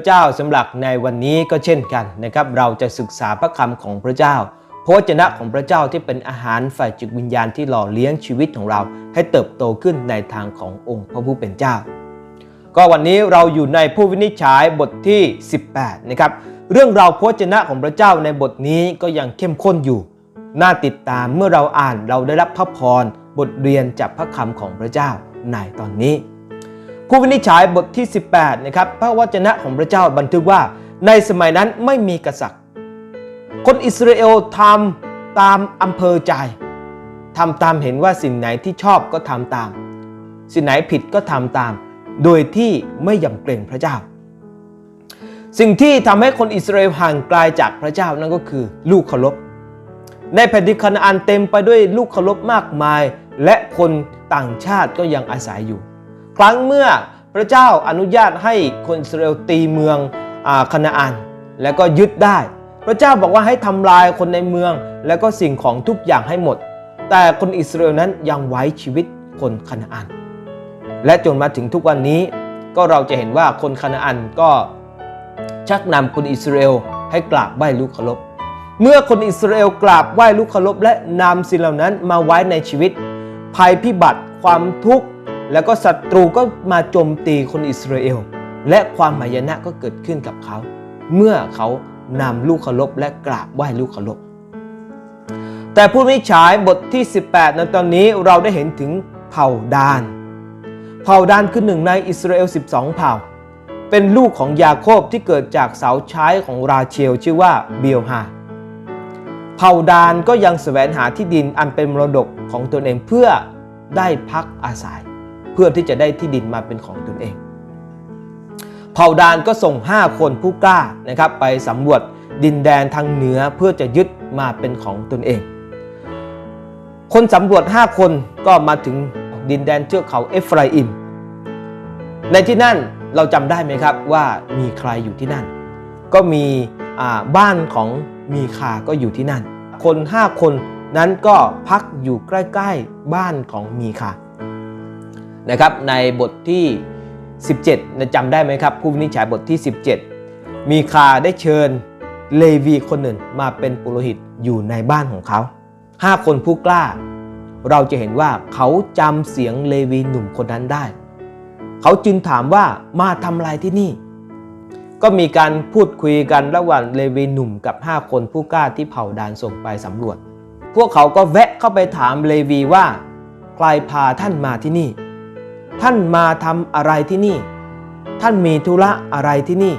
ระเจ้าสำหรับในวันนี้ก็เช่นกันนะครับ เราจะศึกษาพระคำของพระเจ้าพระวจนะของพระเจ้าที่เป็นอาหารฝ่ายจิตวิญญาณที่หล่อเลี้ยงชีวิตของเรา ให้เติบโตขึ้นในทางขององค์พระผู้เป็นเจ้า ก็วันนี้เราอยู่ในผู้วินิจฉัยบทที่ 18 นะครับ เรื่องราวพระวจนะของพระเจ้าในบทนี้ก็ยังเข้มข้นอยู่ น่าติดตามเมื่อเราอ่านเราได้รับพระพรบทเรียนจากพระคำของพระเจ้าในตอนนี้ ผู้วินิจฉัยบทที่ 18 นะครับ พระวจนะของพระเจ้าบันทึกว่า ในสมัยนั้นไม่มีกษัตริย์ คนอิสราเอลทำตามอำเภอใจทำตามเห็นว่าสิ่งไหนที่ชอบก็ทำตาม สิ่งไหนผิดก็ทำตาม โดยที่ไม่ยำเกรงพระเจ้า สิ่งที่ทำให้คนอิสราเอลห่างไกลาจากพระเจ้านั่นก็คือลูกเคารพในแผ่นดินคานาอันเต็มไปด้วยลูกเคารพมากมาย และคนต่างชาติก็ยังอาศัยอยู่ ครั้งเมื่อพระเจ้าอนุญาตให้คนอิสราเอลตีเมืองอาคานาอัน แล้วก็ยึดได้ พระเจ้าบอกว่าให้ทำลายคนในเมือง แล้วก็สิ่งของทุกอย่างให้หมด แต่คนอิสราเอลนั้นยังไว้ชีวิตคนคานาอัน และจนมาถึงทุกวันนี้ก็เราจะเห็นว่าคนคานาอันก็ชักนำคนอิสราเอลให้กราบไหว้ลูกเคารพเมื่อคนอิสราเอลกราบไหว้ลูกเคารพและนำสิ่งเหล่านั้นมาไว้ในชีวิต ภัยพิบัติความทุกข์ แล้วก็ศัตรูก็มาโจมตีคนอิสราเอล และความหายนะก็เกิดขึ้นกับเขา เมื่อเขานำลูกเคารพและกราบไหว้ลูกเคารพแต่ผู้วิจายบทที่ 18 ในตอนนี้เราได้เห็นถึงเผ่าดาน เผ่าดานคือหนึ่งในอิสราเอล 12 เผ่า เป็นลูกของยาโคบที่เกิดจากสาวใช้ของราเชลชื่อว่าเบียลฮาเผ่าดานก็ยังแสวงหาที่ดินอันเป็นมรดกของตนเองเพื่อได้พักอาศัย เพื่อที่จะได้ที่ดินมาเป็นของตนเอง เผ่าดานก็ส่ง 5 คนผู้กล้านะครับไปสำรวจดินแดนทางเหนือเพื่อจะยึดมาเป็นของตนเอง คนสำรวจ 5 คนก็มาถึงดินแดนเทือกเขาเอฟราอิม ในที่นั่นเราจำได้ไหมครับว่ามีใครอยู่ที่นั่น ก็มีบ้านของมีคาก็อยู่ที่นั่น คน 5 คนนั้นก็พักอยู่ใกล้ ๆ บ้านของมีคา นะครับในบทที่ 17นะจำได้ไหมครับ ผู้วินิจฉัยบทที่ 17 มีคาได้เชิญเลวีคนหนึ่งมาเป็นปุโรหิตอยู่ในบ้านของเขา 5 คนผู้กล้า เราจะเห็นว่าเขาจำเสียงเลวีหนุ่มคนนั้นได้ เขาจึงถามว่ามาทำอะไรที่นี่ ก็มีการพูดคุยกันระหว่างเลวีหนุ่มกับ 5 คนผู้กล้าที่เผ่าดานส่งไปสำรวจ พวกเขาก็แวะเข้าไปถามเลวีว่า ใครพาท่านมาที่นี่ ท่านมาทำอะไรที่นี่ ท่านมีธุระอะไรที่นี่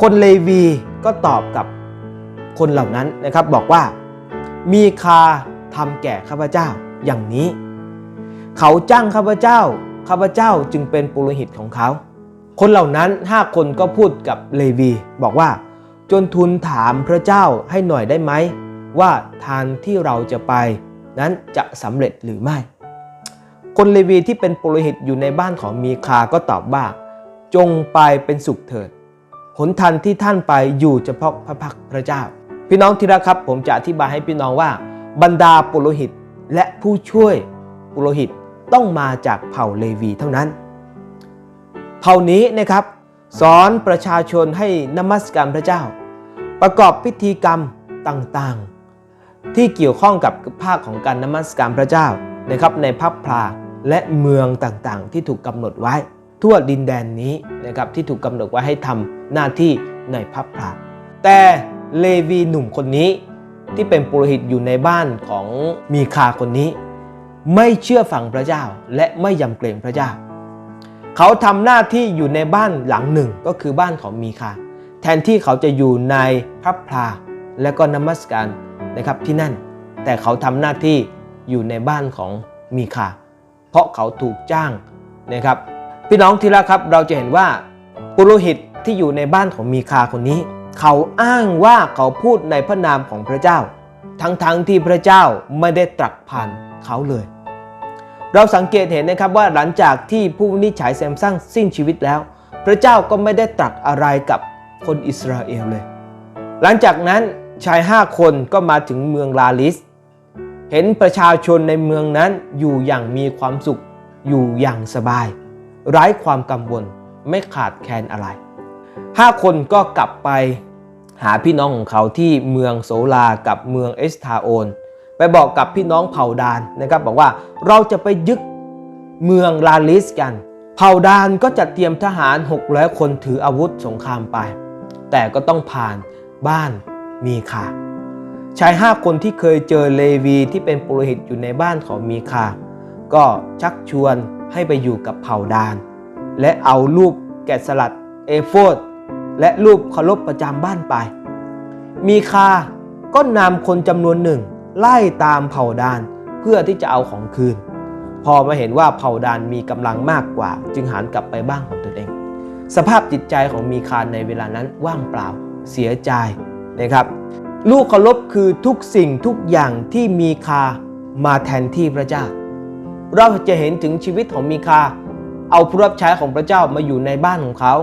คนเลวีก็ตอบกับคนเหล่านั้นนะครับบอกว่า มีคาทำแก่ข้าพเจ้าอย่างนี้ เขาจ้างข้าพเจ้า ข้าพเจ้าจึงเป็นปุโรหิตของเขา คนเหล่านั้นห้าคนก็พูดกับเลวีบอกว่า จนทุนถามพระเจ้าให้หน่อยได้ไหมว่าทางที่เราจะไปนั้นจะสำเร็จหรือไม่ คนเลวีที่เป็นปุโรหิตอยู่ในบ้านของมีคาก็ตอบว่า จงไปเป็นสุขเถิดหนทางที่ท่านไปอยู่เฉพาะพระพักพระเจ้า พี่น้องที่รักครับ ผมจะอธิบายให้พี่น้องว่า บรรดาปุโรหิตและผู้ช่วยปุโรหิตต้องมาจากเผ่าเลวีเท่านั้น เผ่านี้นะครับ สอนประชาชนให้นมัสการพระเจ้า ประกอบพิธีกรรมต่างๆ ที่เกี่ยวข้องกับภาคของการนมัสการพระเจ้า นะครับในพับพลาและเมืองต่างๆ ที่ถูกกำหนดไว้ ทั่วดินแดนนี้นะครับที่ถูกกำหนดไว้ให้ทำหน้าที่ในพับพลาแต่เลวีหนุ่มคนนี้ที่เป็นปุโรหิตอยู่ในบ้านของมีคาคนนี้ ไม่เชื่อฟังพระเจ้าและไม่ยำเกรงพระเจ้า เขาทำหน้าที่อยู่ในบ้านหลังหนึ่งก็คือบ้านของมีคา แทนที่เขาจะอยู่ในพระพลาและก็นมัสการนะครับที่นั่น แต่เขาทำหน้าที่ อยู่ในบ้านของมีคาเพราะเขาถูกจ้างนะครับ พี่น้องที่รักครับเราจะเห็นว่าปุโรหิตที่อยู่ในบ้านของมีคาคนนี้ เขาอ้างว่าเขาพูดในพระนามของพระเจ้า ทั้งๆทที่พระเจ้าไม่ได้ตรัสผ่านเขาเลย เราสังเกตเห็นนะครับว่าหลังจากที่ผู้วินิจฉัยแซมซังสิ้นชีวิตแล้ว พระเจ้าก็ไม่ได้ตรัสอะไรกับคนอิสราเอลเลย หลังจากนั้นชายห้าคนก็มาถึงเมืองลาลิส เห็นประชาชนในเมืองนั้นอยู่อย่างมีความสุข อยู่อย่างสบาย ไร้ความกังวลไม่ขาดแคลนอะไรห้าคนก็กลับไปหาพี่น้องของเขาที่เมืองโซลากับเมืองเอสทาโอน ไปบอกกับพี่น้องเผ่าดานนะครับบอกว่าเราจะไปยึดเมืองลาลิสกัน เผ่าดานก็จัดเตรียมทหาร600คนถืออาวุธสงครามไป แต่ก็ต้องผ่านบ้านมีคา ชายห้าคนที่เคยเจอเลวีที่เป็นปุโรหิตอยู่ในบ้านของมีคา ก็ชักชวนให้ไปอยู่กับเผ่าดาน และเอารูปแกะสลัดเอโฟดและรูปเคารพประจำบ้านไป มีคาก็นำคนจำนวนหนึ่ง ไล่ตามเผ่าดานเพื่อที่จะเอาของคืน พอมาเห็นว่าเผ่าดานมีกำลังมากกว่า จึงหันกลับไปบ้านของตนเอง สภาพจิตใจของมีคาในเวลานั้นว่างเปล่าเสียใจนะครับ ลูกเคารพคือทุกสิ่งทุกอย่างที่มีคามาแทนที่พระเจ้า เราจะเห็นถึงชีวิตของมีคา เอาผู้รับใช้ของพระเจ้ามาอยู่ในบ้านของเขา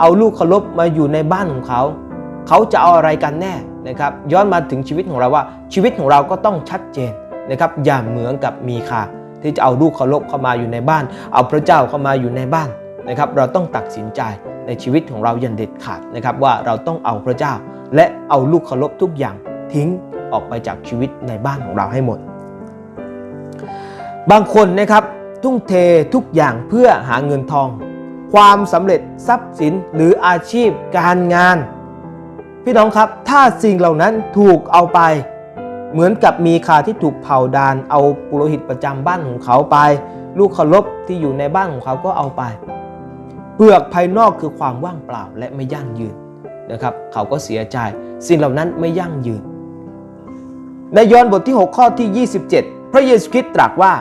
เอาลูกเคารพมาอยู่ในบ้านของเขา เขาจะเอาอะไรกันแน่นะครับ ย้อนมาถึงชีวิตของเราว่า ชีวิตของเราก็ต้องชัดเจนนะครับ อย่าเหมือนกับมีคา ที่จะเอาลูกเคารพเข้ามาอยู่ในบ้าน เอาพระเจ้าเข้ามาอยู่ในบ้านนะครับ เราต้องตัดสินใจในชีวิตของเราอย่างเด็ดขาดนะครับว่าเราต้องเอาพระเจ้า และเอาลูกเคารพทุกอย่างทิ้งออกไปจากชีวิตในบ้านของเราให้หมด บางคนนะครับทุ่มเททุกอย่างเพื่อหาเงินทอง ความสำเร็จทรัพย์สินหรืออาชีพการงาน พี่น้องครับถ้าสิ่งเหล่านั้นถูกเอาไป เหมือนกับมีคาที่ถูกเผาดานเอาปุโรหิตประจำบ้านของเขาไป ลูกเคารพที่อยู่ในบ้านของเขาก็เอาไป เปลือกภายนอกคือความว่างเปล่าและไม่ยั่งยืน นะครับ เขาก็เสียใจ สิ่งเหล่านั้นไม่ยั่งยืน ในยอห์นบทที่ 6 ข้อที่ 27 พระเยซูคริสต์ตรัสว่า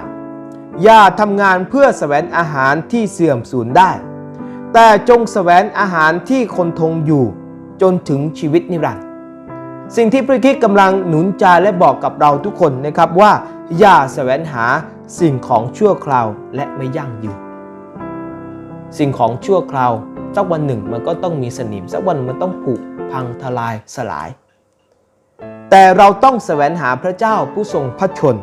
อย่าทำงานเพื่อแสวงอาหารที่เสื่อมสูญได้ แต่จงแสวงอาหารที่คนทงอยู่ จนถึงชีวิตนิรันดร์สิ่งที่พระคริสต์กำลังหนุนใจและบอกกับเราทุกคนนะครับว่า อย่าแสวงหาสิ่งของชั่วคราวและไม่ยั่งยืน สิ่งของชั่วคราว สักวันหนึ่งมันก็ต้องมีสนิมสักวันมันต้องผุพังทลายสลาย แต่เราต้องแสวงหาพระเจ้าผู้ทรงพระชน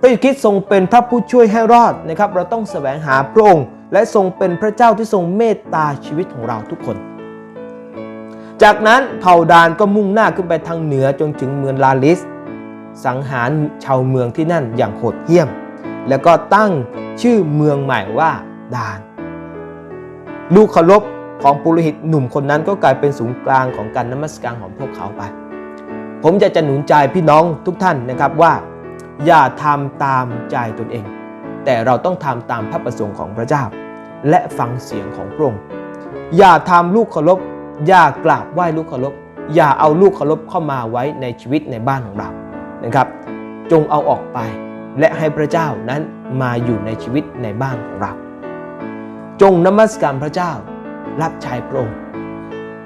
พระเยซูคริสต์ทรงเป็นพระผู้ช่วยให้รอดนะครับ เราต้องแสวงหาพระองค์ และทรงเป็นพระเจ้าที่ทรงเมตตาชีวิตของเราทุกคน จากนั้นเผ่าดานก็มุ่งหน้าขึ้นไปทางเหนือจนถึงเมืองลาลิส สังหารชาวเมืองที่นั่นอย่างโหดเหี้ยม แล้วก็ตั้งชื่อเมืองใหม่ว่าดาน ลูกเคารพของปุโรหิตหนุ่มคนนั้นก็กลายเป็นศูนย์กลางของการนมัสการของพวกเขาไป ผมจะจะหนุนใจพี่น้องทุกท่านนะครับว่า อย่าทำตามใจตนเอง แต่เราต้องทำตามพระประสงค์ของพระเจ้า และฟังเสียงของพระองค์อย่าทำลูกเคารพอย่ากราบไหว้ลูกเคารพอย่าเอาลูกเคารพเข้ามาไว้ในชีวิตในบ้านของเรานะครับ จงเอาออกไป และให้พระเจ้านั้นมาอยู่ในชีวิตในบ้านของเรา จงนมัสการพระเจ้า รับใช้พระองค์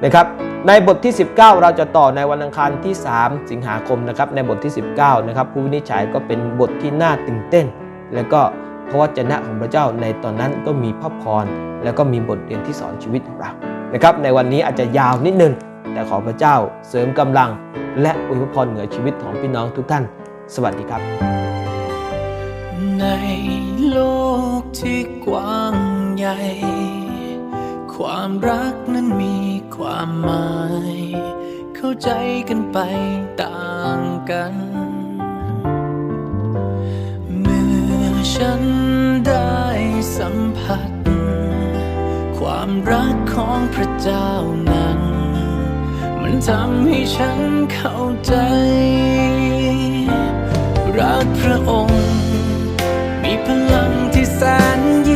นะครับในบทที่ 19 เราจะต่อในวันอังคารที่ 3 สิงหาคมนะครับในบทที่ 19นะครับผู้วินิจฉัยก็เป็นบทที่น่าตื่นเต้น แล้วก็พระวจนะของพระเจ้าในตอนนั้นก็มีพระพรแล้วก็มีบทเรียนที่สอนชีวิตของเรานะครับในวันนี้อาจจะยาวนิดนึง แต่ขอพระเจ้าเสริมกำลัง และอวยพรเหนือชีวิตของพี่น้องทุกท่าน สวัสดีครับ ในโลกที่กว้าง ใหญ่ความรักนั้นมีความหมาย เข้าใจกันไปต่างกัน เมื่อฉันได้สัมผัส ความรักของพระเจ้านั้น มันทำให้ฉันเข้าใจ รักพระองค์ มีพลังที่แสนยิ่ง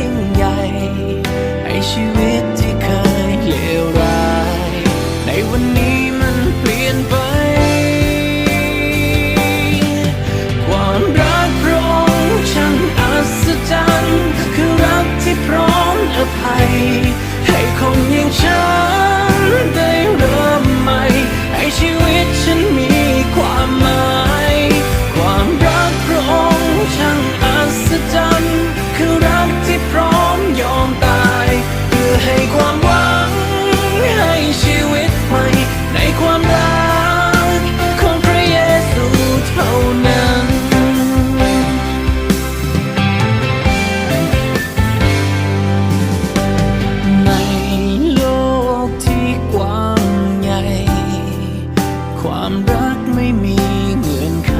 ความรักไม่มีเงื่อนไข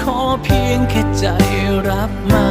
ขอเพียงแค่ใจรับมา